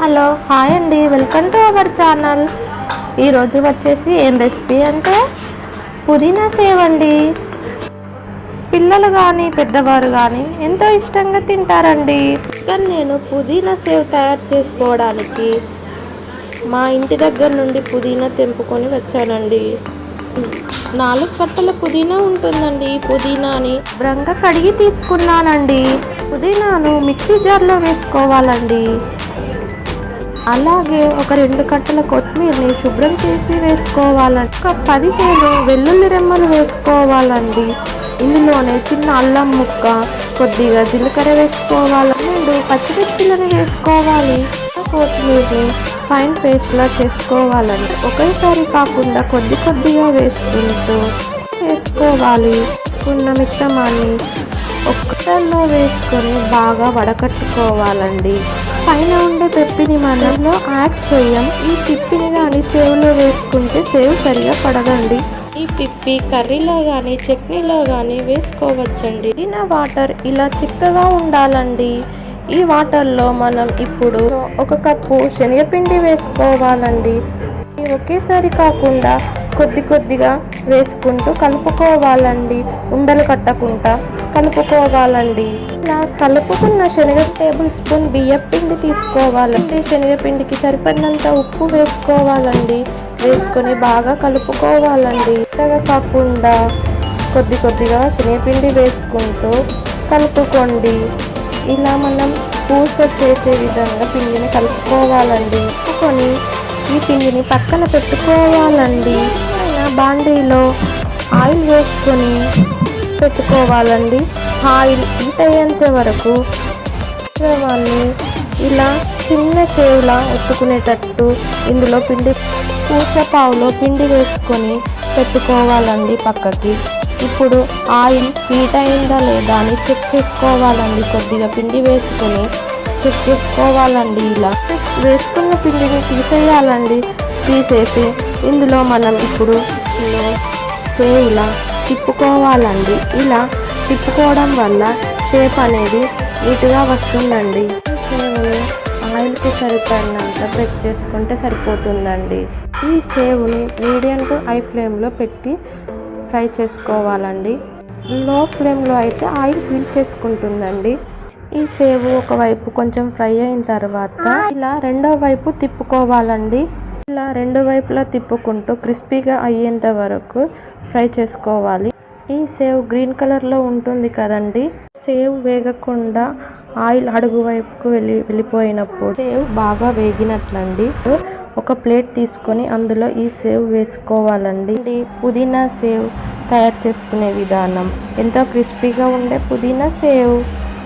Hello hi అండి. Welcome to our channel ఈరోజు వచ్చేసి ఏం రెసిపీ అంటే పుదీనా సేవ్ అండి. పిల్లలు కానీ పెద్దవారు కానీ ఎంతో ఇష్టంగా తింటారండి. కానీ నేను పుదీనా సేవ్ తయారు చేసుకోవడానికి మా ఇంటి దగ్గర నుండి పుదీనా తెంపుకొని వచ్చానండి. నాలుగు కట్టల పుదీనా ఉంటుందండి పుదీనాని. శుభ్రంగా కడిగి తీసుకున్నానండి. పుదీనాను మిక్సీ జార్లో వేసుకోవాలండి. అలాగే ఒక రెండు కట్టల కొత్తిమీరని శుభ్రం చేసి వేసుకోవాలండి. ఒక పదిహేను వెల్లుల్లి రెమ్మలు వేసుకోవాలండి. ఇందులోనే చిన్న అల్లం ముక్క కొద్దిగా జీలకర్ర వేసుకోవాలి. రెండు పచ్చిమిర్చిలను వేసుకోవాలి. కొత్తిమీరని ఫైన్ పేస్ట్లా చేసుకోవాలండి. ఒకేసారి కాకుండా కొద్ది కొద్దిగా వేసుకుంటూ వేసుకోవాలి. ఉన్న మిశ్రమాన్ని ఒక్కటల్లో వేసుకొని బాగా వడకట్టుకోవాలండి. పైన ఉండే పెప్పిని మనంలో యాడ్ చేయం. ఈ పిప్పిని కానీ సేవ్లో వేసుకుంటే సేవ్ సరిగా పడదండి. ఈ పిప్పి కర్రీలో కానీ చట్నీలో కానీ వేసుకోవచ్చండి. నా వాటర్ ఇలా చిక్కగా ఉండాలండి. ఈ వాటర్లో మనం ఇప్పుడు ఒక కప్పు శనగపిండి వేసుకోవాలండి. ఇది ఒకేసారి కాకుండా కొద్ది కొద్దిగా వేసుకుంటూ కలుపుకోవాలండి. ఉండలు కట్టకుండా కలుపుకోవాలండి. ఇలా కలుపుకున్న శనగ టేబుల్ స్పూన్ బియ్యపిండి తీసుకోవాలండి. శనగపిండికి సరిపడినంత ఉప్పు వేసుకోవాలండి. వేసుకొని బాగా కలుపుకోవాలండి. ఇంతగా కాకుండా కొద్ది కొద్దిగా శనగపిండి వేసుకుంటూ కలుపుకోండి. ఇలా మనం పూస చేసే విధంగా పిండిని కలుపుకోవాలండి. కలుపుకొని ఈ పిండిని పక్కన పెట్టుకోవాలండి. బాండీలో ఆయిల్ వేసుకొని పెట్టుకోవాలండి. ఆయిల్ హీట్ అయ్యేంత వరకు మిశ్రమాన్ని ఇలా చిన్న కేవులా ఎత్తుకునేటట్టు ఇందులో పిండి పూసపావులో పిండి వేసుకొని పెట్టుకోవాలండి పక్కకి. ఇప్పుడు ఆయిల్ హీట్ అయిందా లేదా అని చెక్ చేసుకోవాలండి. కొద్దిగా పిండి వేసుకొని చెక్ చేసుకోవాలండి ఇలా. వేసుకున్న పిండిని తీసేయాలండి. తీసేసి ఇందులో మనం ఇప్పుడు సే ఇలా తిప్పుకోవాలండి. ఇలా తిప్పుకోవడం వల్ల షేప్ అనేది నీట్గా వస్తుందండి. సేవుని ఆయిల్కి సరిపడినంత బ్రేక్ చేసుకుంటే సరిపోతుందండి. ఈ సేవుని మీడియం టు హై ఫ్లేమ్లో పెట్టి ఫ్రై చేసుకోవాలండి. లో ఫ్లేమ్లో అయితే ఆయిల్ పీల్ చేసుకుంటుందండి. ఈ సేవు ఒకవైపు కొంచెం ఫ్రై అయిన తర్వాత ఇలా రెండో వైపు తిప్పుకోవాలండి. ఇలా రెండు వైపులా తిప్పుకుంటూ క్రిస్పీగా అయ్యేంత వరకు ఫ్రై చేసుకోవాలి. ఈ సేవ్ గ్రీన్ కలర్లో ఉంటుంది కదండి. సేవ్ వేగకుండా ఆయిల్ అడుగు వైపుకు వెళ్ళి వెళ్ళిపోయినప్పుడు సేవ్ బాగా వేగినట్లండి. ఒక ప్లేట్ తీసుకొని అందులో ఈ సేవ్ వేసుకోవాలండి. ఇది పుదీనా సేవ్ తయారు చేసుకునే విధానం. ఎంతో క్రిస్పీగా ఉండే పుదీనా సేవ్